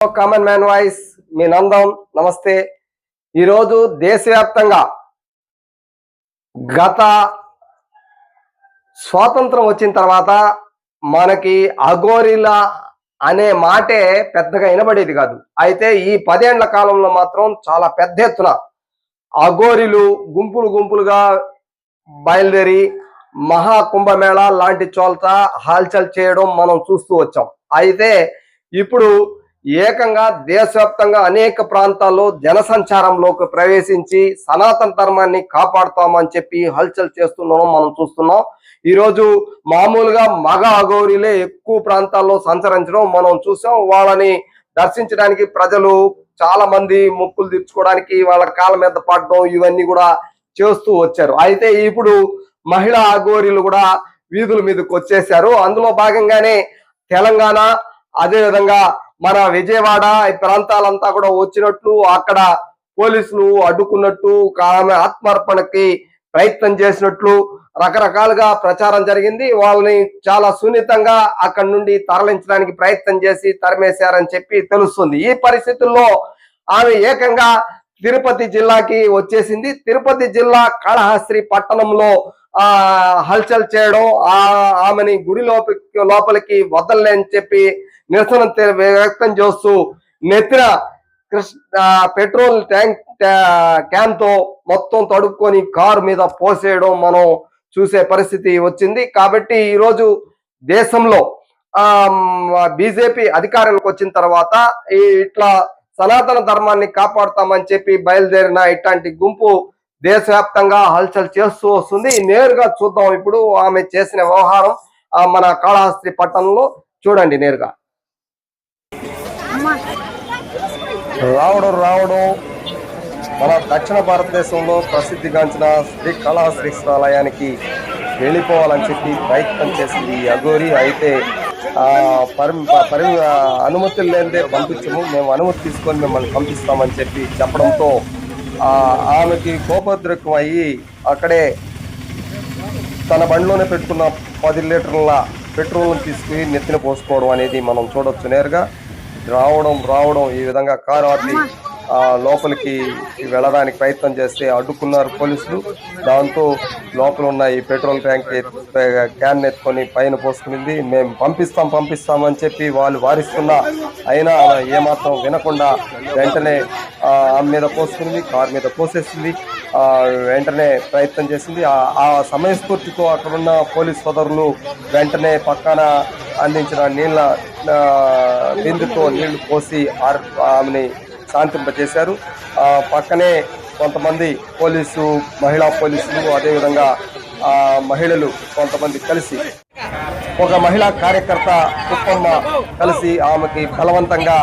Common man voice మీ నందం నమస్తే. ఈరోజు దేశవ్యాప్తంగా గత స్వాతంత్రం వచ్చిన తర్వాత మనకి అఘోరిలా అనే మాటే పెద్దగా వినబడేది కాదు. అయితే ఈ పదేండ్ల కాలంలో మాత్రం చాలా పెద్ద ఎత్తున అఘోరిలు గుంపులు గుంపులుగా బయలుదేరి మహా కుంభమేళ లాంటి చోల్త హల్చల్ చేయడం మనం చూస్తూ వచ్చాం. అయితే ఇప్పుడు ఏకంగా దేశవ్యాప్తంగా అనేక ప్రాంతాల్లో జనసంచారంలోకి ప్రవేశించి సనాతన ధర్మాన్ని కాపాడుతామని చెప్పి హల్చల్ చేస్తున్నాం మనం చూస్తున్నాం. ఈరోజు మామూలుగా మగ అగౌరిలే ఎక్కువ ప్రాంతాల్లో సంచరించడం మనం చూసాం. వాళ్ళని దర్శించడానికి ప్రజలు చాలా మంది ముక్కులు తీర్చుకోవడానికి వాళ్ళ కాళ్ళ మీద పడడం ఇవన్నీ కూడా చేస్తూ వచ్చారు. అయితే ఇప్పుడు మహిళా అఘోరీలు కూడా వీధుల మీదకి వచ్చేసారు అందులో భాగంగానే తెలంగాణ అదేవిధంగా మన విజయవాడ ఈ ప్రాంతాలంతా కూడా వచ్చినట్లు అక్కడ పోలీసులు అడ్డుకున్నట్టు ఆమె ఆత్మార్పణకి ప్రయత్నం చేసినట్లు రకరకాలుగా ప్రచారం జరిగింది. వాళ్ళని చాలా సున్నితంగా అక్కడి నుండి తరలించడానికి ప్రయత్నం చేసి తరిమేశారని చెప్పి తెలుస్తుంది. ఈ పరిస్థితుల్లో ఆమె ఏకంగా తిరుపతి జిల్లాకి వచ్చేసింది. తిరుపతి జిల్లా కాళహస్త్రి పట్టణంలో ఆ హల్చల్ చేయడం ఆ ఆమెని గుడి లోపలికి లోపలికి వదలలే చెప్పి నిరసన వ్యక్తం చేస్తూ నెత్తిన కృష్ణ పెట్రోల్ ట్యాంక్ క్యాన్తో మొత్తం తడుపుకొని కారు మీద పోసేయడం మనం చూసే పరిస్థితి వచ్చింది. కాబట్టి ఈరోజు దేశంలో ఆ బీజేపీ అధికారంలోకి వచ్చిన తర్వాత ఈ ఇట్లా సనాతన ధర్మాన్ని కాపాడుతామని చెప్పి బయలుదేరిన ఇట్లాంటి గుంపు దేశవ్యాప్తంగా హల్చల్ చేస్తూ వస్తుంది. నేరుగా చూద్దాం. ఇప్పుడు ఆమె చేసిన వ్యవహారం మన కాళహస్తి పట్టణంలో చూడండి నేరుగా. రావడం రావడం. మన దక్షిణ భారతదేశంలో ప్రసిద్ధిగాంచిన శ్రీ కాళహస్త్రీశ్వరాలయానికి వెళ్ళిపోవాలని చెప్పి ప్రయత్నం చేసింది ఈ అఘోరి. అయితే పరి పరి అనుమతులు లేనిదే పంపించము. మేము అనుమతి తీసుకొని మిమ్మల్ని పంపిస్తామని చెప్పి చెప్పడంతో ఆమెకి కోపోద్రేకం అయ్యి అక్కడే తన బండిలోనే పెట్టుకున్న పది లీటర్ల పెట్రోల్ తీసుకుని నెత్తిన పోసుకోవడం అనేది మనం చూడొచ్చు నేరుగా. రావడం రావడం ఈ విధంగా కారు ఆపి ఆ లోపలికి వెళ్ళడానికి ప్రయత్నం చేస్తే అడ్డుకున్నారు పోలీసులు. దాంతో లోపల ఉన్న ఈ పెట్రోల్ ట్యాంక్ క్యాన్ ఎత్తుకొని పైన పోసుకునింది. మేము పంపిస్తాం పంపిస్తాం అని చెప్పి వాళ్ళు వారిస్తున్నా. అయినా ఏమాత్రం వినకుండా వెంటనే ఆ, ఆమె మీద పోసుకునింది కారు మీద పోసేసింది. వెంటనే ప్రయత్నం చేసింది. ఆ- సమయస్ఫూర్తితో అక్కడున్న పోలీస్ సోదరులు వెంటనే పక్కన అందించిన నీళ్ళ బిందుతో నీళ్ళు పోసి ఆమెని శాంతింపజేశారు. పక్కనే కొంతమంది పోలీసు మహిళా పోలీసులు అదేవిధంగా మహిళలు కొంతమంది కలిసి ఒక మహిళా కార్యకర్త కుప్పమ్మ కలిసి ఆమెకి బలవంతంగా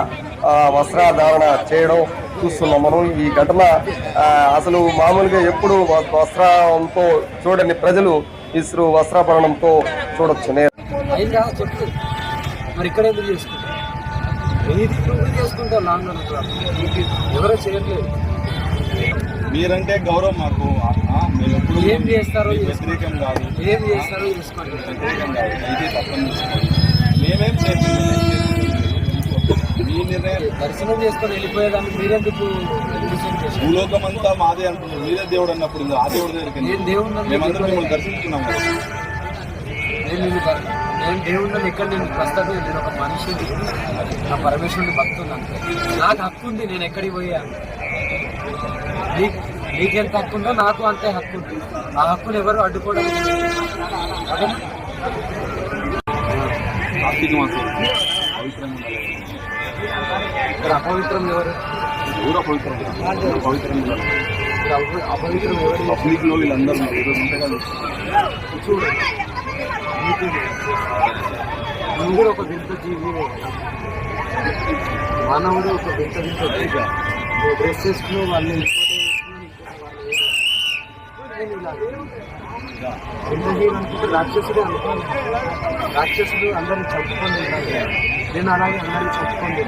వస్త్రధారణ చేయడం చూస్తున్నాం మనం. ఈ ఘటన అసలు మామూలుగా ఎప్పుడు వస్త్రంతో చూడని ప్రజలు ఇసురు వస్త్రాభరణంతో చూడొచ్చు. నేను మరి ఇక్కడ ఎందుకు చేసుకుంటావు ఇది నువ్వు చేసుకుంటావు లాంగ్ ఎవరో చేయట్లేదు. మీరంటే గౌరవం మాకు. మేము ఏం చేస్తారో. వ్యతిరేకం కాదు. ఏం చేస్తారో చేసుకోండి వ్యతిరేకం కాదు. అయితే తప్పని మేమేం మీ నిర్ణయం. దర్శనం చేసుకొని వెళ్ళిపోయేదాన్ని మీరెందుకు భూలోకం అంతా మాదే అంటున్నారు. మీరే దేవుడు అన్నప్పుడు ఆ దేవుడి దగ్గరికి? దేవుడు మేమందరం మిమ్మల్ని దర్శించుకున్నాం కదా. నేను నేను దేవుడిని ఎక్కడ నేను ప్రస్తుతం నేను ఒక మనిషిని నా పరమేశ్వరుని భక్తుని అంతే నాకు హక్కు ఉంది నేను ఎక్కడికి పోయా? నీకు నీకెంత హక్కు ఉందో నాకు అంతే హక్కు ఉంది. ఆ హక్కును ఎవరు అడ్డుకోవడం? ఇక్కడ అపవిత్రం ఎవరు? ఊర పవిత్రం ఊర పవిత్రంగా ఉండాలి ఇక్కడ అప- అపవిత్రం ఎవరు? పబ్లిక్లో వీళ్ళందరూ ఉన్నారు. ఈరోజు ఒక వింత జీవి మానవుడు ఒక వింత వింత జీవి నువ్వు డ్రెస్ వాళ్ళు వింత జీవి అనుకుంటే రాక్షసుడే అనుకోను రాక్షసుడు అందరిని చంపుకొని నేను అలాగే అందరిని చంపుకొని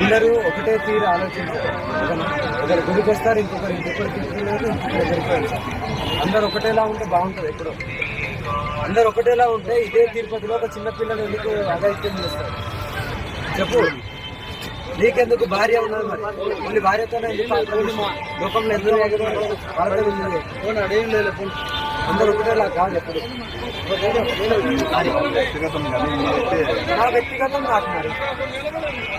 అందరూ ఒకటే తీరు ఆలోచించారు. ఒకరు గుడికి వస్తారు ఇంకొకరు ఇంకొకరు తీసుకున్నారు ఇంకొకరు అందరు ఒకటేలా ఉంటే బాగుంటుంది ఎప్పుడో అందరు ఒకటేలా ఉంటే ఇదే తిరుపతిలో ఒక చిన్నపిల్లలు ఎందుకు అఘాయిత్యం చేస్తారు? చెప్పు. నీకెందుకు భార్య ఉన్నది మరి? మళ్ళీ భార్యతోనే ఎందుకు లోకంలో ఎందుకు ఎగరవాలి? వాళ్ళతో ఉంది. అందరూ ఒకటేలా కాదు ఎప్పుడు. వ్యక్తిగతం నా వ్యక్తిగతం నాకు మరి.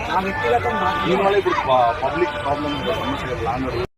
నా వ్యక్తిగతం నాకు. దీనివల్ల ఇప్పుడు పబ్లిక్ ప్రాబ్లమ్ సమస్య లాండ్